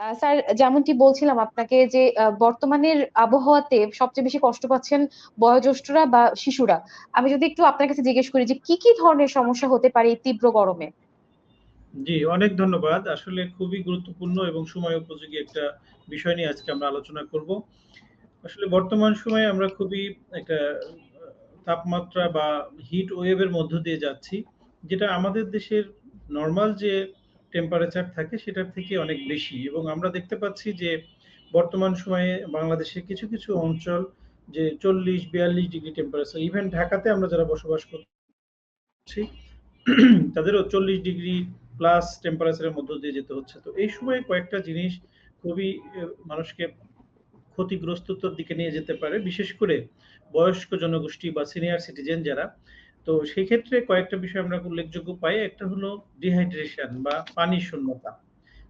Sir, যেমনটি বলছিলাম আপনাকে যে বর্তমানের আবহাওয়াতে সবচেয়ে বেশি কষ্ট পাচ্ছেন বয়োজ্যেষ্ঠরা বা শিশুরা। আমি যদি একটু আপনার কাছে জিজ্ঞেস করি যে, কি কি ধরনের সমস্যা হতে পারে এই তীব্র গরমে? জি, অনেক ধন্যবাদ। আসলে খুবই গুরুত্বপূর্ণ এবং সময় উপযোগী একটা বিষয় নিয়ে আজকে আমরা আলোচনা করব। আসলে বর্তমান সময়ে আমরা খুবই একটা তাপমাত্রা বা হিট ওয়েভের মধ্য দিয়ে যাচ্ছি, যেটা আমাদের দেশের নর্মাল যে টেম্পারেচার থাকে সেটার থেকে অনেক বেশি। এবং আমরা দেখতে পাচ্ছি যে বর্তমান সময়ে বাংলাদেশে কিছু কিছু অঞ্চল যে চল্লিশ, বিয়াল্লিশ ডিগ্রি টেম্পারেচার ইভেন ঢাকাতে আমরা যারা বসবাস করছি, তাদেরও চল্লিশ ডিগ্রি প্লাস টেম্পারেচারের মধ্য দিয়ে যেতে হচ্ছে। তো এই সময় কয়েকটা জিনিস খুবই মানুষকে ক্ষতিগ্রস্ততার দিকে নিয়ে যেতে পারে। বিশেষ করে বয়স্ক জনগোষ্ঠী বা সিনিয়র সিটিজেন যারা তো সেই ক্ষেত্রে কয়েকটা বিষয় আমরা উল্লেখযোগ্য পাই। একটা হলো ডিহাইড্রেশন বা পানি শূন্যতা।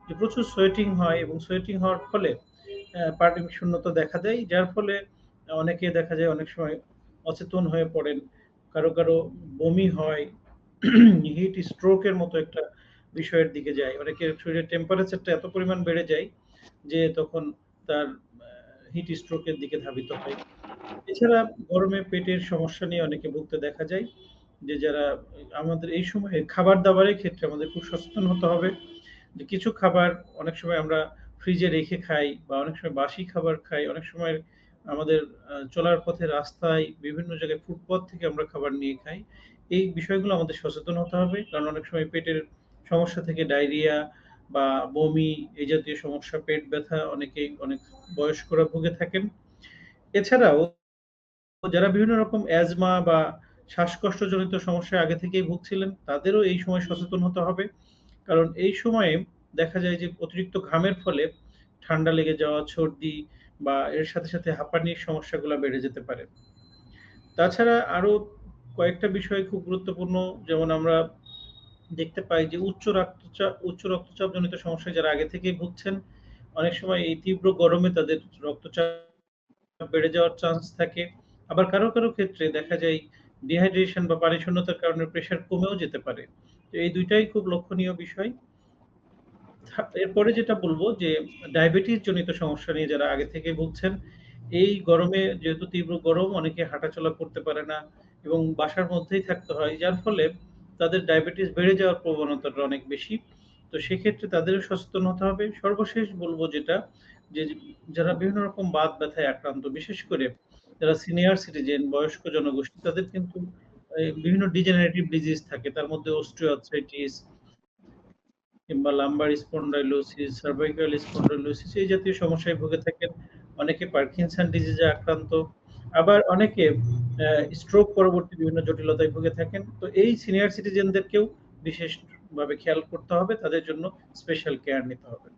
যে প্রচুর সোয়েটিং হয় এবং সোয়েটিং হওয়ার ফলে পানি শূন্যতা দেখা দেয়, যার ফলে অনেকে দেখা যায় অনেক সময় অচেতন হয়ে পড়েন। কারও কারও বমি হয় হিট স্ট্রোকের মতো একটা বিষয়ের দিকে যায়। অনেকের শরীরের টেম্পারেচারটা এত পরিমাণ বেড়ে যায় যে তখন তার হিট স্ট্রোকের দিকে ধাবিত হয়। এছাড়া গরমে পেটের সমস্যা নিয়ে অনেকে ভুগতে দেখা যায় যে যারা আমাদের এই সময়ে খাবার দাবারের ক্ষেত্রে আমাদের খুব সচেতন হতে হবে। যে কিছু খাবার অনেক সময় আমরা ফ্রিজে রেখে খাই বা অনেক সময় বাসি খাবার খাই, অনেক সময় আমাদের চলার পথে রাস্তায় বিভিন্ন জায়গায় ফুটপথ থেকে আমরা খাবার নিয়ে খাই। এই বিষয়গুলো আমাদের সচেতন হতে হবে কারণ অনেক সময় পেটের সমস্যা থেকে ডায়রিয়া বা বমি এই জাতীয় সমস্যা, পেট ব্যথা অনেকেই অনেক বয়স্করা ভুগে থাকেন। এছাড়াও যারা বিভিন্ন রকম অ্যাজমা বা শ্বাসকষ্টজনিত সমস্যায় আগে থেকেই ভুগছিলেন, তাদেরও এই সময় সচেতন হতে হবে। কারণ এই সময়ে দেখা যায় যে অতিরিক্ত ঘামের ফলে ঠান্ডা লেগে যাওয়া, সর্দি বা এর সাথে সাথে হাঁপানির সমস্যাগুলো বেড়ে যেতে পারে। তাছাড়া আরও কয়েকটা বিষয় খুব গুরুত্বপূর্ণ, যেমন আমরা দেখতে পাই যে উচ্চ রক্তচাপ উচ্চ রক্তচাপ জনিত সমস্যায় যারা আগে থেকেই ভুগছেন, অনেক সময় এই তীব্র গরমে তাদের রক্তচাপ বেড়ে যাওয়ার চান্স থাকে। আবার কারও কারও ক্ষেত্রে দেখা যায় ডিহাইড্রেশন বা পানি শূন্যতার কারণে প্রেশার কমেও যেতে পারে। তো এই দুইটাই খুব লক্ষণীয় বিষয়। এরপরে যেটা বলব যে ডায়াবেটিস জনিত সমস্যা নিয়ে যারা আগে থেকে ভুগছেন, এই গরমে যেহেতু তীব্র গরম, অনেকে হাঁটাচলা করতে পারে না এবং বাসার মধ্যেই থাকতে হয়, যার ফলে তাদের ডায়াবেটিস বেড়ে যাওয়ার প্রবণতাটা অনেক বেশি। তো সেক্ষেত্রে তাদেরও সচেতন হতে হবে। সর্বশেষ বলব যেটা, যে যারা বিভিন্ন রকম বাত ব্যথায় আক্রান্ত, বিশেষ করে যারা সিনিয়র সিটিজেন বয়স্ক জনগোষ্ঠী, তাদের কিন্তু বিভিন্ন ডিজেনারেটিভ ডিজিজ থাকে। তার মধ্যে অস্ট্রিওআর্থ্রাইটিস কিংবা লাম্বার স্পন্ডাইলোসিস সার্ভাইকাল স্পন্ডাইলোসিস এই জাতীয় সমস্যায় ভুগে থাকেন। অনেকে পার্কিনসন ডিজিজে আক্রান্ত। আবার অনেকে স্ট্রোক পরবর্তী বিভিন্ন জটিলতায় ভুগে থাকেন। তো এই সিনিয়র সিটিজেনদেরকেও বিশেষভাবে খেয়াল করতে হবে। তাদের জন্য স্পেশাল কেয়ার নিতে হবে।